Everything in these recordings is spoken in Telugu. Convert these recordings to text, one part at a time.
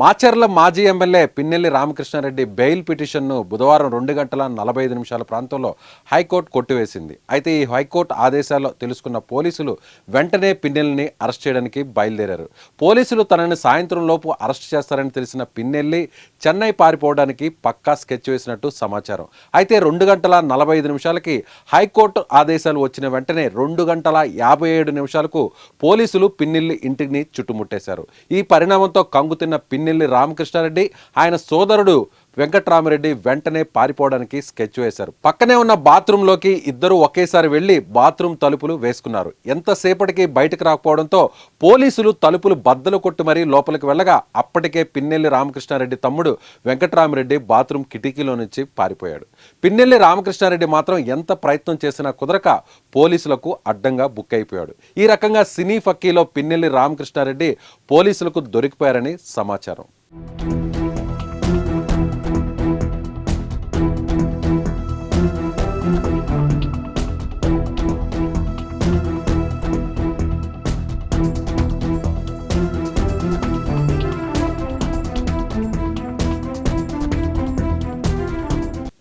మాచర్ల మాజీ ఎమ్మెల్యే పిన్నెల్లి రామకృష్ణారెడ్డి బెయిల్ పిటిషన్ను బుధవారం రెండు గంటల నలభై ఐదు నిమిషాల ప్రాంతంలో హైకోర్టు కొట్టివేసింది. అయితే ఈ హైకోర్టు ఆదేశాల్లో తెలుసుకున్న పోలీసులు వెంటనే పిన్నెల్లిని అరెస్ట్ చేయడానికి బయలుదేరారు. పోలీసులు తనని సాయంత్రం లోపు అరెస్ట్ చేస్తారని తెలిసిన పిన్నెల్లి చెన్నై పారిపోవడానికి పక్కా స్కెచ్ వేసినట్టు సమాచారం. అయితే రెండు గంటల నలభై ఐదు నిమిషాలకి హైకోర్టు ఆదేశాలు వచ్చిన వెంటనే రెండు గంటల యాభై ఏడు నిమిషాలకు పోలీసులు పిన్నెల్లి ఇంటిని చుట్టుముట్టేశారు. ఈ పరిణామంతో కంగుతిన్న పిన్నెల్లి రామకృష్ణారెడ్డి ఆయన సోదరుడు వెంకట్రామరెడ్డి వెంటనే పారిపోవడానికి స్కెచ్ వేశారు. పక్కనే ఉన్న బాత్రూంలోకి ఇద్దరు ఒకేసారి వెళ్ళి బాత్రూమ్ తలుపులు వేసుకున్నారు. ఎంతసేపటికి బయటకు రాకపోవడంతో పోలీసులు తలుపులు బద్దలు కొట్టి మరీ లోపలికి వెళ్ళగా అప్పటికే పిన్నెల్లి రామకృష్ణారెడ్డి తమ్ముడు వెంకట్రామరెడ్డి బాత్రూమ్ కిటికీలో నుంచి పారిపోయాడు. పిన్నెల్లి రామకృష్ణారెడ్డి మాత్రం ఎంత ప్రయత్నం చేసినా కుదరక పోలీసులకు అడ్డంగా బుక్ అయిపోయాడు. ఈ రకంగా సినీ ఫక్కీలో పిన్నెల్లి రామకృష్ణారెడ్డి పోలీసులకు దొరికిపోయారని సమాచారం.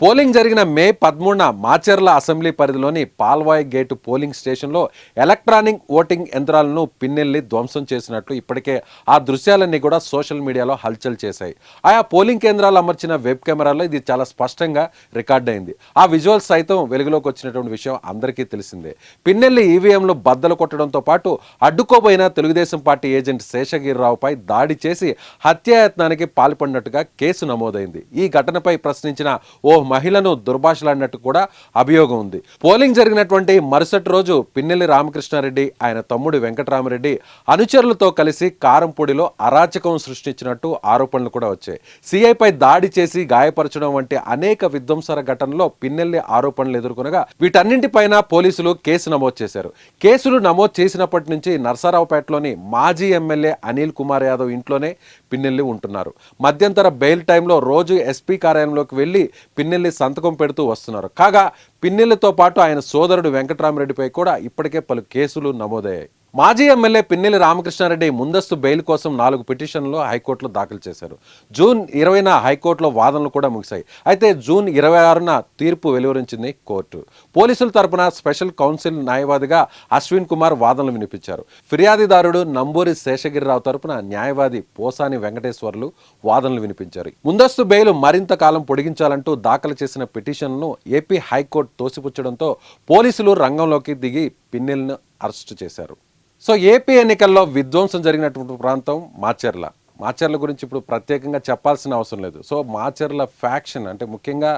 పోలింగ్ జరిగిన మే పదమూడున మాచర్ల అసెంబ్లీ పరిధిలోని పాల్వాయ్ గేటు పోలింగ్ స్టేషన్లో ఎలక్ట్రానిక్ ఓటింగ్ యంత్రాలను పిన్నెల్లి ధ్వంసం చేసినట్లు ఇప్పటికే ఆ దృశ్యాలన్నీ కూడా సోషల్ మీడియాలో హల్చల్ చేశాయి. ఆయా పోలింగ్ కేంద్రాలు అమర్చిన వెబ్ కెమెరాలో ఇది చాలా స్పష్టంగా రికార్డ్ అయింది. ఆ విజువల్స్ సైతం వెలుగులోకి వచ్చినటువంటి విషయం అందరికీ తెలిసిందే. పిన్నెల్లి ఈవీఎంలు బద్దలు కొట్టడంతో పాటు అడ్డుకోబోయిన తెలుగుదేశం పార్టీ ఏజెంట్ శేషగిరిరావుపై దాడి చేసి హత్యాయత్నానికి పాల్పడినట్టుగా కేసు నమోదైంది. ఈ ఘటనపై ప్రశ్నించిన ఓ మహిళను దుర్భాషలాడినట్టు కూడా అభియోగం ఉంది. పోలింగ్ జరిగినటువంటి మరుసటి రోజు పిన్నెల్లి రామకృష్ణారెడ్డి ఆయన తమ్ముడు వెంకటరామరెడ్డి అనుచరులతో కలిసి కారంపూడిలో అరాచకం సృష్టించినట్టు ఆరోపణలు కూడా వచ్చాయి. సిఐపై దాడి చేసి గాయపరచడం వంటి అనేక విధ్వంసర ఘటనలో పిన్నెల్లి ఆరోపణలు ఎదుర్కొనగా వీటన్నింటిపైన పోలీసులు కేసు నమోదు చేశారు. కేసులు నమోదు చేసినప్పటి నుంచి నర్సారావుపేటలోని మాజీ ఎమ్మెల్యే అనిల్ కుమార్ యాదవ్ ఇంట్లోనే పిన్నెల్లి ఉంటున్నారు. మధ్యంతర బెయిల్ టైంలో రోజు ఎస్పీ కార్యాలయంలోకి వెళ్ళి పిన్నెల్లి సంతకం పెడుతూ వస్తున్నారు. కాగా పిన్నెల్లితో పాటు ఆయన సోదరుడు వెంకటరామరెడ్డిపై కూడా ఇప్పటికే పలు కేసులు నమోదయ్యాయి. మాజీ ఎమ్మెల్యే పిన్నెల్లి రామకృష్ణారెడ్డి ముందస్తు బెయిల్ కోసం నాలుగు పిటిషన్లు హైకోర్టులో దాఖలు చేశారు. జూన్ ఇరవైన హైకోర్టులో వాదనలు కూడా ముగిశాయి. అయితే జూన్ ఇరవై ఆరున తీర్పు వెలువరించింది కోర్టు. పోలీసుల తరపున స్పెషల్ కౌన్సిల్ న్యాయవాదిగా అశ్విన్ కుమార్ వాదనలు వినిపించారు. ఫిర్యాదిదారుడు నంబూరి శేషగిరిరావు తరపున న్యాయవాది పోసాని వెంకటేశ్వర్లు వాదనలు వినిపించారు. ముందస్తు బెయిల్ మరింత కాలం పొడిగించాలంటూ దాఖలు చేసిన పిటిషన్ను ఏపీ హైకోర్టు తోసిపుచ్చడంతో పోలీసులు రంగంలోకి దిగి పిన్నెల్ను అరెస్టు చేశారు. సో ఏపీ ఎన్నికల్లో విధ్వంసం జరిగినటువంటి ప్రాంతం మాచర్ల. మాచర్ల గురించి ఇప్పుడు ప్రత్యేకంగా చెప్పాల్సిన అవసరం లేదు. సో మాచర్ల ఫ్యాక్షన్ అంటే ముఖ్యంగా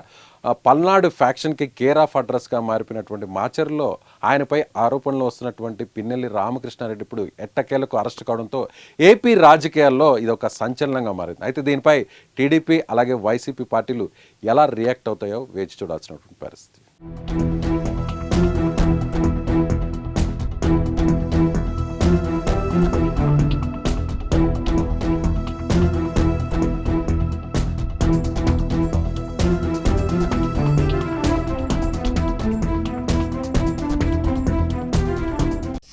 పల్నాడు ఫ్యాక్షన్కి కేర్ ఆఫ్ అడ్రస్గా మారిపోయినటువంటి మాచర్లో ఆయనపై ఆరోపణలు వస్తున్నటువంటి పిన్నెల్లి రామకృష్ణారెడ్డి ఇప్పుడు ఎట్టకేలకు అరెస్ట్ కావడంతో ఏపీ రాజకీయాల్లో ఇది ఒక సంచలనంగా మారింది. అయితే దీనిపై టీడీపీ అలాగే వైసీపీ పార్టీలు ఎలా రియాక్ట్ అవుతాయో వేచి చూడాల్సినటువంటి పరిస్థితి.